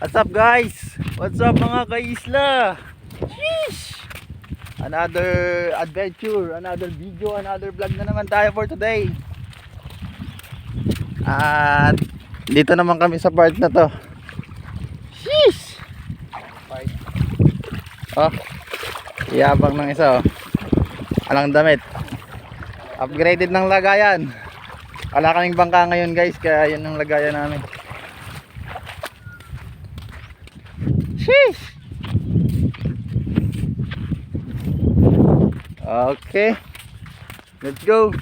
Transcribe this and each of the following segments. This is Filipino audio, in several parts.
What's up guys? What's up mga kaisla? Sheesh! Another adventure, another video, another vlog na naman tayo for today. At dito naman kami sa part na to. Sheesh! Oh, yabang ng isa oh. Alang damit. Upgraded ng lagayan. Wala kaming bangka ngayon guys, kaya yun ang lagayan namin. Okay. Let's go.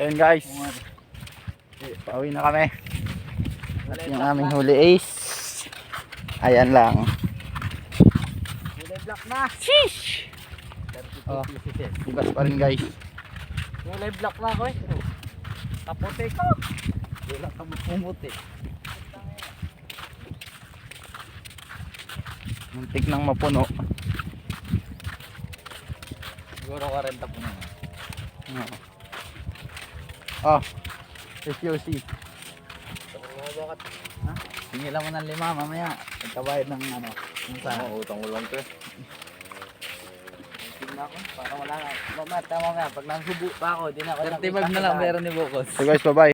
Ayun guys. Pauwi na kami. At yung aming huli ace. Ayan lang. Black na. Sheesh! Oh, bukas pa rin guys. Kulay black na ko eh. Kapote ko. Wala ka pumuti. Muntik nang mapuno. Siguro 40 po na. Oo. Oh, SUC. Ha? Singilan mo ng lima mamaya. Pagkabayad ng ano. Yung sa utang ko lang to eh. na ako. Para wala na. Mamaya, tama nga. Pag nanghubo pa ako, di na ako 35 na lang meron ni Bukos. So guys, bye-bye.